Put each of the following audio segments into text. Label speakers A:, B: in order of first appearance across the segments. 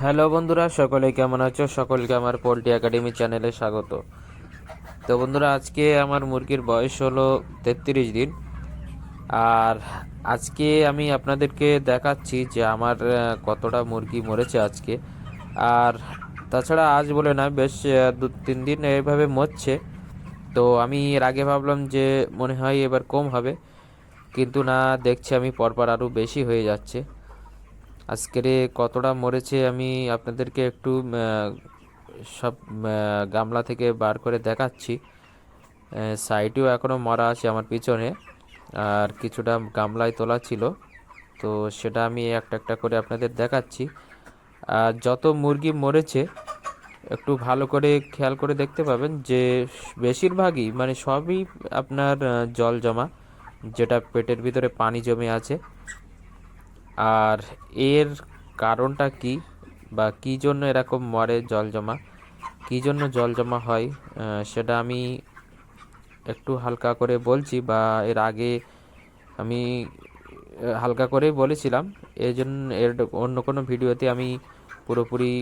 A: Hello বন্ধুরা, সকলে কেমন আছো? সকলকে আমার পোলট্রি একাডেমি চ্যানেলে স্বাগত। তো বন্ধুরা, আজকে আমার মুরগির বয়স হলো তেত্রিশ দিন। আর আজকে আমি আপনাদেরকে দেখাচ্ছি যে আমার কতটা মুরগি মরেছে আজকে। আর তাছাড়া আজ বলে না, বেশ দু, তিন দিন এইভাবে মরছে। তো আমি এর আগে ভাবলাম যে মনে হয় এবার কম হবে। কিন্তু না, দেখছি আমি পরপর আরও বেশি হয়ে যাচ্ছে। আজকের কতটা মরেছে আমি আপনাদেরকে একটু সব গামলা থেকে বার করে দেখাচ্ছি। সাইডেও এখনও মরা আছে আমার পিছনে, আর কিছুটা গামলায় তোলা ছিল। তো সেটা আমি একটা একটা করে আপনাদের দেখাচ্ছি। আর যত মুরগি মরেছে, একটু ভালো করে খেয়াল করে দেখতে পাবেন যে বেশিরভাগই মানে সবই আপনার জল জমা, যেটা পেটের ভিতরে পানি জমে আছে। আর এর কারণটা কি বা কী জন্য এরকম মরে জল জমা? কী জন্য জল জমা হয়? সেটা আমি একটু হালকা করে বলছি বা এর আগে আমি হালকা করেই বলেছিলাম। এই জন্য এর অন্য কোনো ভিডিওতে আমি পুরোপুরি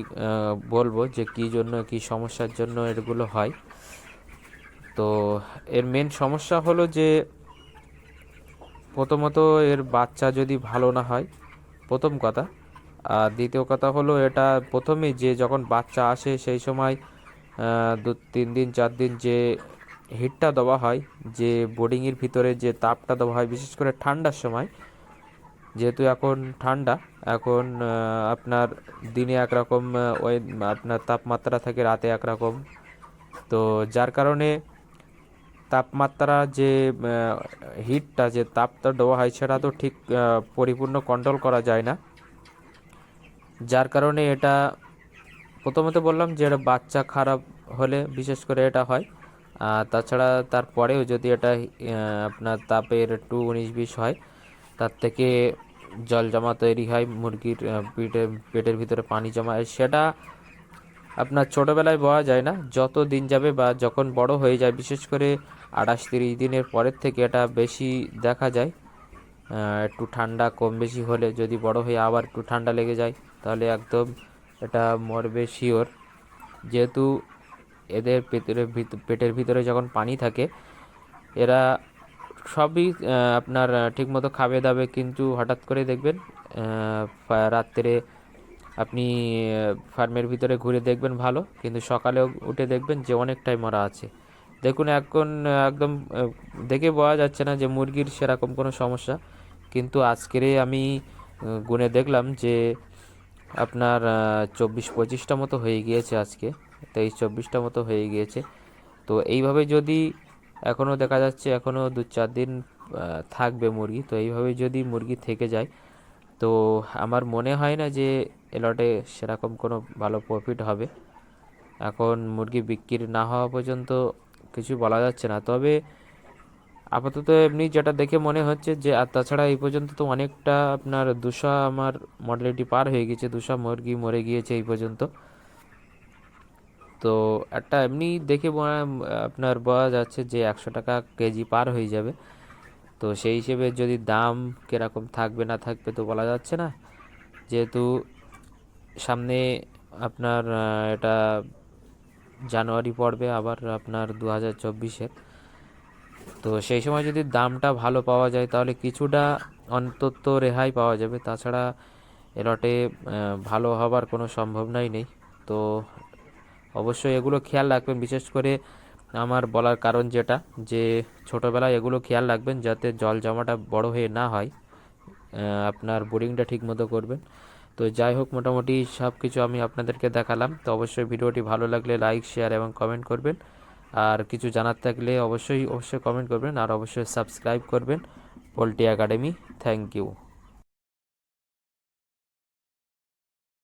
A: বলব যে কী জন্য, কী সমস্যার জন্য এগুলো হয়। তো এর মেন সমস্যা হলো যে প্রথমত এর বাচ্চা যদি ভালো না হয় প্রথম কথা। আর দ্বিতীয় কথা হলো, এটা প্রথমেই যে যখন বাচ্চা আসে, সেই সময় দু, তিন দিন, চার দিন যে হিটটা দেওয়া হয়, যে বোর্ডিংয়ের ভিতরে যে তাপটা দেওয়া হয়, বিশেষ করে ঠান্ডার সময়, যেহেতু এখন ঠান্ডা, এখন আপনার দিনে একরকম ওই আপনার তাপমাত্রা থাকে রাতে একরকম। তো যার কারণে তাপমাত্রা যে হিটটা যে তাপটা দেওয়া হয় সেটা তো ঠিক পরিপূর্ণ কন্ট্রোল করা যায় না। যার কারণে এটা, প্রথমত বললাম যে এটা বাচ্চা খারাপ হলে বিশেষ করে এটা হয়। তাছাড়া তারপরেও যদি এটা আপনার তাপের টু উনিশ বিশ হয়, তার থেকে জল জমা তৈরি হয়, মুরগির পেটের পেটের ভিতরে পানি জমা হয়, সেটা আপনার ছোটোবেলায় বলা যায় না। যত দিন যাবে বা যখন বড় হয়ে যায়, বিশেষ করে আঠাশ তিরিশ দিনের পরের থেকে এটা বেশি দেখা যায়। একটু ঠান্ডা কম বেশি হলে যদি বড় হয়ে আবার একটু ঠান্ডা লেগে যায়, তাহলে একদম এটা মরবে শিওর যেহেতু এদের পেটের পেটের ভিতরে যখন পানি থাকে, এরা সবই আপনার ঠিকমতো খাবে দাবে কিন্তু হঠাৎ করে দেখবেন রাত্রে আপনি ফার্মের ভিতরে ঘুরে দেখবেন ভালো, কিন্তু সকালেও উঠে দেখবেন যে অনেকটাই মরা আছে। দেখুন, এখন একদম দেখে বোঝা যাচ্ছে না যে মুরগির সেরকম কোনো সমস্যা। কিন্তু আজকেরে আমি গুনে দেখলাম যে আপনার চব্বিশ পঁচিশটা মতো হয়ে গিয়েছে আজকে, তেইশ চব্বিশটা মতো হয়ে গিয়েছে। তো এইভাবে যদি এখনও দেখা যাচ্ছে এখনও দু চার দিন থাকবে মুরগি। তো এইভাবে যদি মুরগি থেকে যায়, তো আমার মনে হয় না যে এলটে সেরকম কোনো ভালো প্রফিট হবে। এখন মুরগি বিক্রি না হওয়া পর্যন্ত কিছু বলা যাচ্ছে না। তবে আপাতত এমনি যেটা দেখে মনে হচ্ছে যে, আর তাছাড়া এই পর্যন্ত তো অনেকটা আপনার দুশো আমার মডেলিটি পার হয়ে গেছে, দুশো মুরগি মরে গিয়েছে এই পর্যন্ত। তো একটা এমনি দেখে আপনার বলা যাচ্ছে যে, একশো টাকা কেজি পার হয়ে যাবে। তো সেই হিসেবে যদি দাম কীরকম থাকবে না থাকবে তো বলা যাচ্ছে না। যেহেতু সামনে আপনার এটা জানুয়ারি পড়বে আবার আপনার দু হাজার চব্বিশের। তো সেই সময় যদি দামটা ভালো পাওয়া যায়, তাহলে কিছুটা অন্তত রেহাই পাওয়া যাবে। তাছাড়া এলটে ভালো হবার কোনো সম্ভাবনাই নেই। তো অবশ্যই এগুলো খেয়াল রাখবেন, বিশেষ করে আমার বলার কারণ যেটা, যে ছোটোবেলায় এগুলো খেয়াল রাখবেন যাতে জল জমাটা বড় হয়ে না হয়। আপনার বোরিংটা ঠিক মতো করবেন। তো যাই হোক, মোটামুটি সব কিছু আমি আপনাদেরকে দেখালাম। তো অবশ্যই ভিডিওটি ভালো লাগলে লাইক শেয়ার এবং কমেন্ট করবেন। আর কিছু জানার থাকলে অবশ্যই অবশ্যই কমেন্ট করবেন। আর অবশ্যই সাবস্ক্রাইব করবেন। Poultry academy thank you